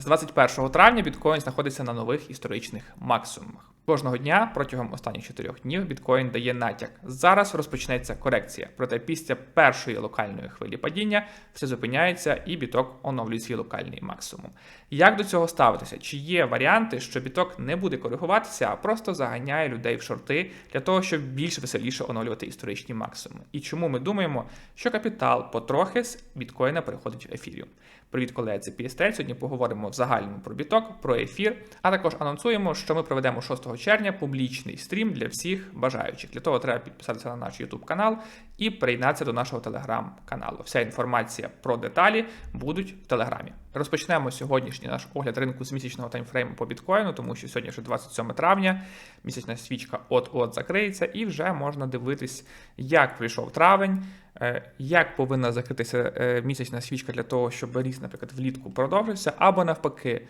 З 21 травня біткоін знаходиться на нових історичних максимумах. Кожного дня протягом останніх 4 днів біткоін дає натяк. Зараз розпочнеться корекція. Проте після першої локальної хвилі падіння все зупиняється і біток оновлює свій локальний максимум. Як до цього ставитися? Чи є варіанти, що біток не буде коригуватися, а просто заганяє людей в шорти для того, щоб більш веселіше оновлювати історичні максимуми? І чому ми думаємо, що капітал потрохи з біткоїна переходить в ефіріум? Привіт, колеги, це PSTL. Сьогодні поговоримо в загальному про біток, про ефір, а також анонсуємо, що ми проведемо 6 червня публічний стрім для всіх бажаючих. Для того треба підписатися на наш YouTube канал і приєднатися до нашого телеграм-каналу. Вся інформація про деталі будуть в телеграмі. Розпочнемо сьогоднішній наш огляд ринку з місячного таймфрейму по біткоїну, тому що сьогодні вже 27 травня, місячна свічка от-от закриється, і вже можна дивитись, як прийшов травень. Е, Як повинна закритися е, місячна свічка для того, щоб ріст, наприклад, влітку продовжився, або навпаки,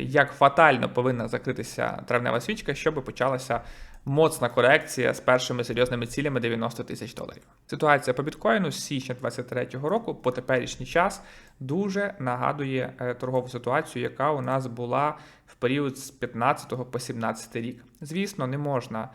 як фатально повинна закритися травнева свічка, щоб почалася моцна корекція з першими серйозними цілями 90 тисяч доларів. Ситуація по біткоїну з січня 2023 року по теперішній час дуже нагадує е, торгову ситуацію, яка у нас була в період з 15 по 17 рік. Звісно, не можна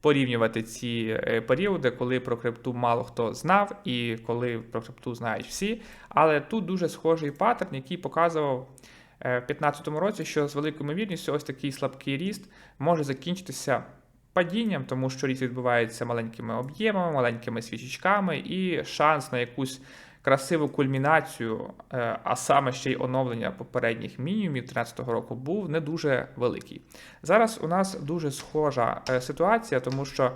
порівнювати ці е, періоди, коли про крипту мало хто знав, і коли про крипту знають всі. Але тут дуже схожий паттерн, який показував е, в 2015 році, що з великою ймовірністю ось такий слабкий ріст може закінчитися. Падінням, тому що ріст відбувається маленькими об'ємами, маленькими свічечками, і шанс на якусь красиву кульмінацію, е, а саме ще й оновлення попередніх мінімумів 2013 року, був не дуже великий. Зараз у нас дуже схожа е, ситуація, тому що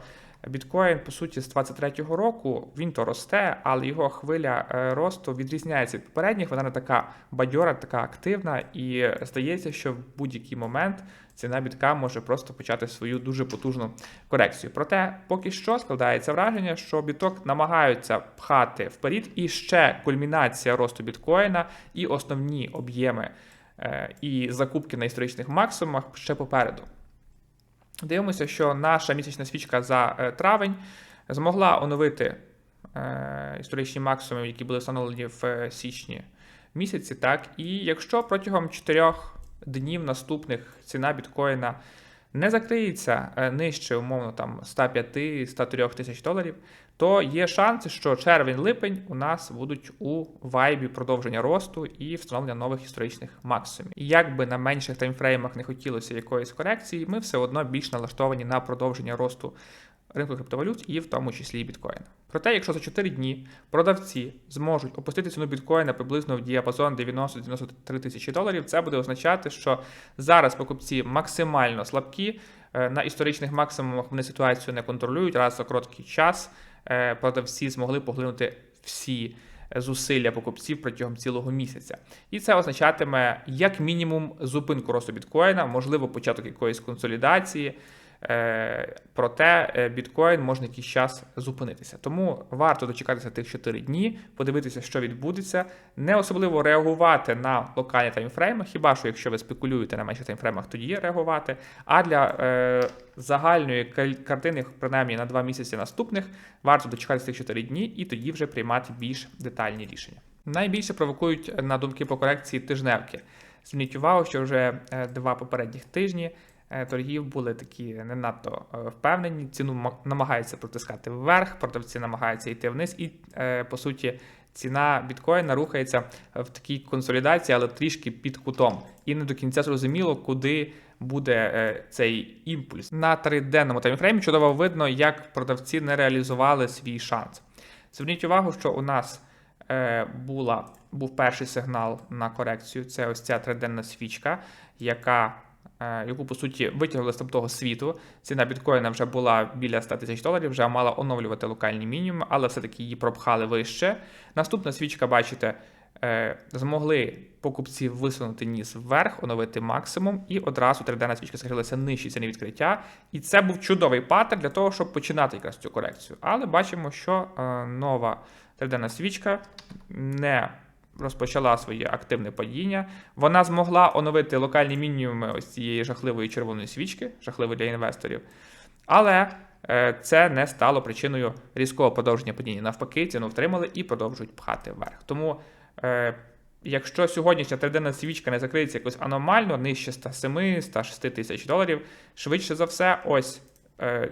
біткоін, по суті, з 23-го року він то росте, але його хвиля е, росту відрізняється від попередніх. Вона не така бадьора, така активна, і здається, що в будь-який момент ціна бітка може просто почати свою дуже потужну корекцію. Проте, поки що складається враження, що біток намагаються пхати вперед, і ще кульмінація росту біткоїна і основні об'єми е, і закупки на історичних максимумах ще попереду. Дивимося, що наша місячна свічка за е, травень змогла оновити е, історичні максимуми, які були встановлені в е, січні місяці. Так, і якщо протягом 4 днів наступних ціна біткоїна не закриється нижче, умовно там 105-103 тисяч доларів, то є шанси, що червень-липень у нас будуть у вайбі продовження росту і встановлення нових історичних максимумів. І як би на менших таймфреймах не хотілося якоїсь корекції, ми все одно більш налаштовані на продовження росту ринку криптовалют і в тому числі біткоїна. Проте, якщо за 4 дні продавці зможуть опустити ціну біткоїна приблизно в діапазон 90-93 тисячі доларів, це буде означати, що зараз покупці максимально слабкі. е, На історичних максимумах вони ситуацію не контролюють. Раз за короткий час продавці змогли поглинути всі зусилля покупців протягом цілого місяця. І це означатиме як мінімум зупинку росту біткоїна, можливо, початок якоїсь консолідації. Е, Проте е, біткоін може якийсь час зупинитися. Тому варто дочекатися тих 4 дні, подивитися, що відбудеться, не особливо реагувати на локальні таймфрейми, хіба що якщо ви спекулюєте на менших таймфреймах, тоді реагувати. А для е, загальної картини, принаймні на 2 місяці наступних, варто дочекатися тих 4 дні і тоді вже приймати більш детальні рішення. Найбільше провокують на думки по корекції тижневки. Зверніть увагу, що вже е, два попередніх тижні е, торгів були такі не надто е, впевнені. Ціну ма- намагаються протискати вверх, продавці намагаються йти вниз, і е, по суті. Ціна біткоїна рухається в такій консолідації, але трішки під кутом. І не до кінця зрозуміло, куди буде е, цей імпульс. На триденному таймфреймі чудово видно, як продавці не реалізували свій шанс. Зверніть увагу, що у нас е, була, був перший сигнал на корекцію. Це ось ця триденна свічка, яка, е, яку по суті витягнули з того світу. Ціна біткоїна вже була біля 100 тисяч доларів, вже мала оновлювати локальні мінімуми, але все-таки її пропхали вище. Наступна свічка, бачите, е, змогли покупці висунути ніс вверх, оновити максимум, і одразу триденна свічка скрилася нижче ціни відкриття. І це був чудовий паттерн для того, щоб починати якраз цю корекцію. Але бачимо, що е, нова триденна свічка не розпочала своє активне падіння. Вона змогла оновити локальні мінімуми ось цієї жахливої червоної свічки, жахливої для інвесторів. Але е, це не стало причиною різкого продовження падіння. Навпаки, ціну втримали і продовжують пхати вверх. Тому е, Якщо сьогоднішня триденна свічка не закриється якось аномально, нижче 107, 106 тисяч доларів, швидше за все, ось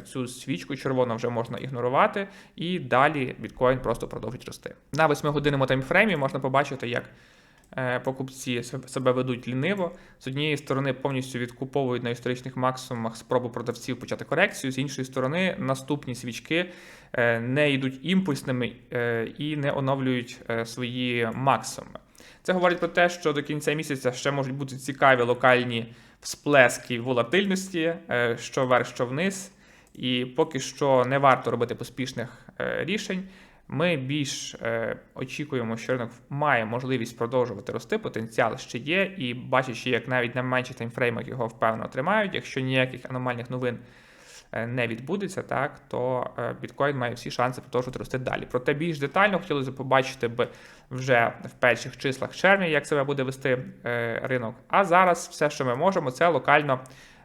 цю свічку червону вже можна ігнорувати, і далі біткоін просто продовжить рости. На 8-годинному таймфреймі можна побачити, як е, покупці себе- ведуть ліниво. З однієї сторони повністю відкуповують на історичних максимумах спробу продавців почати корекцію, з іншої сторони, наступні свічки е, не йдуть імпульсними е, і не оновлюють е, свої максимуми. Це говорить про те, що до кінця місяця ще можуть бути цікаві локальні всплески волатильності, е, що вверх, що вниз. І поки що не варто робити поспішних е, рішень. Ми більш е, очікуємо, що ринок має можливість продовжувати рости, потенціал ще є, і бачачи, як навіть на менших таймфреймах його впевнено тримають, якщо ніяких аномальних новин е, не відбудеться, так то біткоін має всі шанси продовжувати рости далі. Проте більш детально хотілося б побачити б вже в перших числах червня, як себе буде вести ринок. А зараз все, що ми можемо, це локально.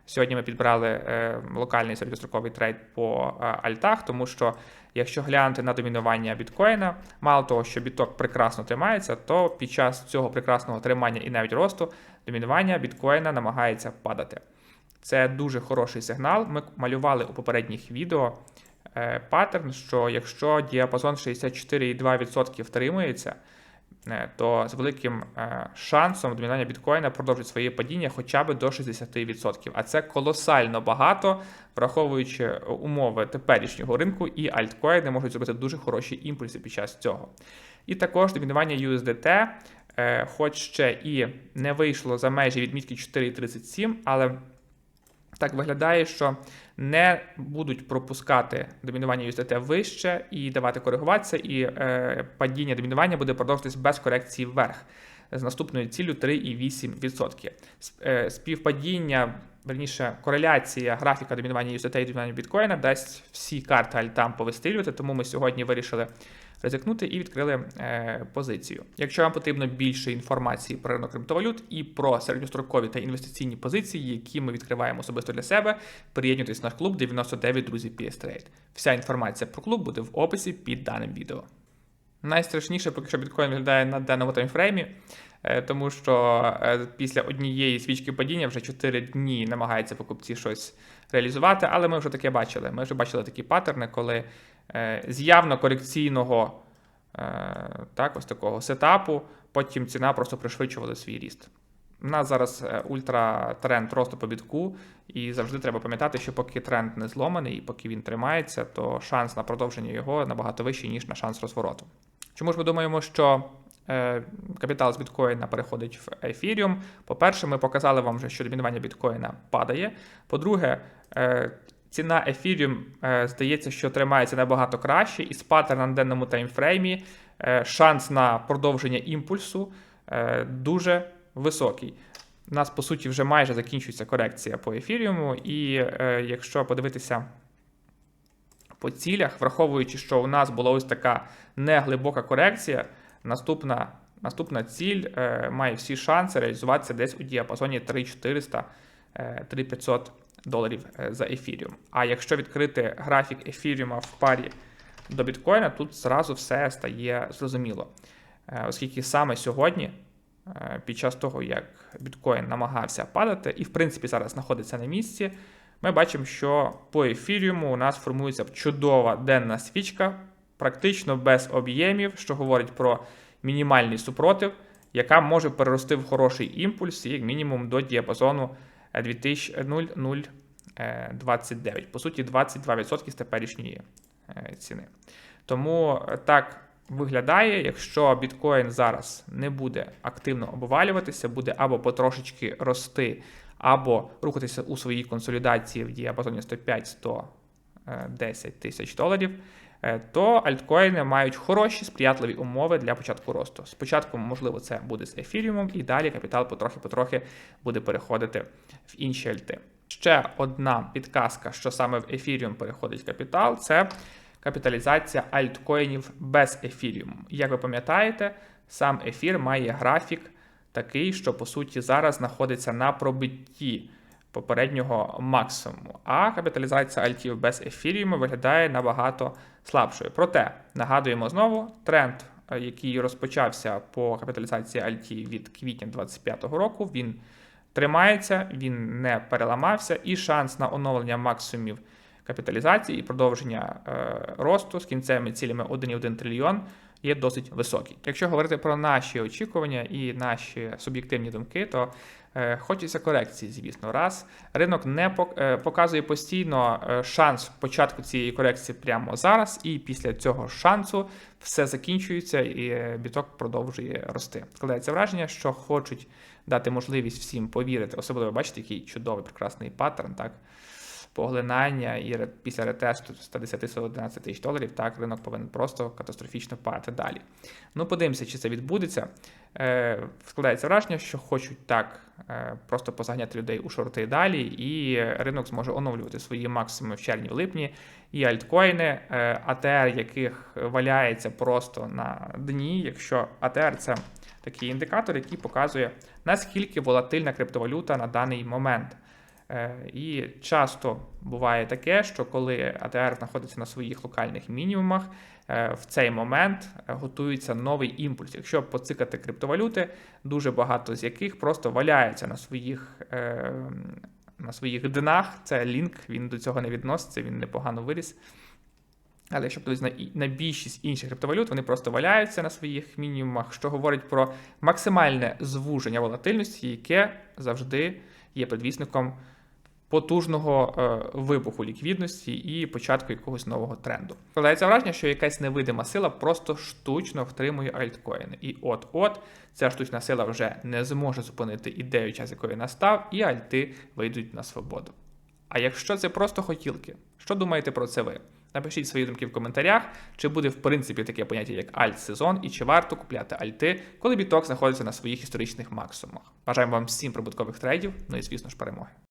Сьогодні ми підбирали е, локальний середньостроковий трейд по е, альтах, тому що якщо глянути на домінування біткоїна, мало того, що біток прекрасно тримається, то під час цього прекрасного тримання і навіть росту домінування біткоїна намагається падати. Це дуже хороший сигнал. Ми малювали у попередніх відео е, паттерн, що якщо діапазон 64,2% втримується, то з великим е, шансом домінування біткоїна продовжить своє падіння хоча б до 60%. А це колосально багато, враховуючи умови теперішнього ринку, і альткоїни можуть зробити дуже хороші імпульси під час цього. І також домінування USDT, е, хоч ще і не вийшло за межі відмітки 4,37, але так виглядає, що не будуть пропускати домінування USDT вище і давати коригуватися, і е, падіння домінування буде продовжуватись без корекції вверх з наступною ціллю 3,8%. С- е, Співпадіння, верніше, кореляція графіка домінування USDT і домінування біткоїна дасть всі карти альтам повистрілювати, тому ми сьогодні вирішили ризикнути і відкрили е, позицію. Якщо вам потрібно більше інформації про ринок криптовалют і про середньострокові та інвестиційні позиції, які ми відкриваємо особисто для себе, приєднуйтесь наш клуб 99 друзі PS Trade. Вся інформація про клуб буде в описі під даним відео. Найстрашніше, поки що біткоін виглядає на денному таймфреймі, е, тому що е, після однієї свічки падіння вже 4 дні намагаються покупці щось реалізувати, але ми вже таке бачили. Ми вже бачили такі паттерни, коли з явно корекційного е, так, ось такого сетапу, потім ціна просто пришвидшувала свій ріст. У нас зараз е, ультратренд росту по бітку, і завжди треба пам'ятати, що поки тренд не зломаний, і поки він тримається, то шанс на продовження його набагато вищий, ніж на шанс розвороту. Чому ж ми думаємо, що е, капітал з біткоїна переходить в ефіріум? По-перше, ми показали вам вже, що домінування біткоїна падає. По-друге, е, ціна ефіріум е, здається, що тримається набагато краще, і з паттерна на денному таймфреймі е, шанс на продовження імпульсу е, дуже високий. У нас, по суті, вже майже закінчується корекція по ефіріуму, і якщо подивитися по цілях, враховуючи, що у нас була ось така неглибока корекція, наступна, наступна ціль має всі шанси реалізуватися десь у діапазоні 3400 е, 3500 доларів е, за ефіріум. А якщо відкрити графік ефіріума в парі до біткоїна, тут зразу все стає зрозуміло. Е, Оскільки саме сьогодні, е, під час того, як біткоін намагався падати, і в принципі зараз знаходиться на місці, ми бачимо, що по ефіріуму у нас формується чудова денна свічка, практично без об'ємів, що говорить про мінімальний супротив, яка може перерости в хороший імпульс, і як мінімум до діапазону е, 2029. По суті, 22% з теперішньої е, ціни. Тому е, так виглядає, якщо біткоін зараз не буде активно обвалюватися, буде або потрошечки рости, або рухатися у своїй консолідації в діапазоні 105-110 тисяч доларів, е, то альткоїни мають хороші сприятливі умови для початку росту. Спочатку, можливо, це буде з ефіріумом, і далі капітал потрохи-потрохи буде переходити в інші альти. Ще одна підказка, що саме в ефіріум переходить капітал, це капіталізація альткоїнів без ефіріуму. Як ви пам'ятаєте, сам ефір має графік такий, що по суті зараз знаходиться на пробитті попереднього максимуму. А капіталізація альтів без ефіріуму виглядає набагато слабшою. Проте нагадуємо знову, тренд е, який розпочався по капіталізації Альті від квітня 2025 року, він тримається, він не переламався, і шанс на оновлення максимумів капіталізації і продовження е, росту з кінцевими цілями 1,1 трильйон є досить високий. Якщо говорити про наші очікування і наші суб'єктивні думки, то хочеться корекції, звісно. Раз ринок не е, показує постійно е, шанс початку цієї корекції прямо зараз, і після цього шансу все закінчується, і е, біток продовжує рости. Складається враження, що хочуть дати можливість всім повірити, особливо бачите, який чудовий прекрасний паттерн, так. Поглинання і після ретесту 110-111 тисяч доларів, так ринок повинен просто катастрофічно падати далі. Ну, подивимося, чи це відбудеться. Е, складається враження, що хочуть так е, просто позаганяти людей у шорти далі, і ринок зможе оновлювати свої максимуми в червні в липні. І альткоїни, е, АТР, яких валяється просто на дні. Якщо АТР це такий індикатор, який показує наскільки волатильна криптовалюта на даний момент. Е, І часто буває таке, що коли АТР знаходиться на своїх локальних мінімумах, е, в цей момент готується новий імпульс. Якщо поцикати криптовалюти, дуже багато з яких просто валяються на своїх. е, На своїх днах це лінк, він до цього не відноситься, він непогано виріс. Але якщо подивитися на, на більшість інших криптовалют, вони просто валяються на своїх мінімумах, що говорить про максимальне звуження волатильності, яке завжди є предвісником потужного е, вибуху ліквідності і початку якогось нового тренду. Складається враження, що якась невидима сила просто штучно втримує альткоїни. І от-от ця штучна сила вже не зможе зупинити ідею, час якої настав, і альти вийдуть на свободу. А якщо це просто хотілки, що думаєте про це ви? Напишіть свої думки в коментарях, чи буде в принципі таке поняття як альт-сезон і чи варто купляти альти, коли біток знаходиться на своїх історичних максимумах. Бажаємо вам всім прибуткових трейдів, ну і звісно ж перемоги.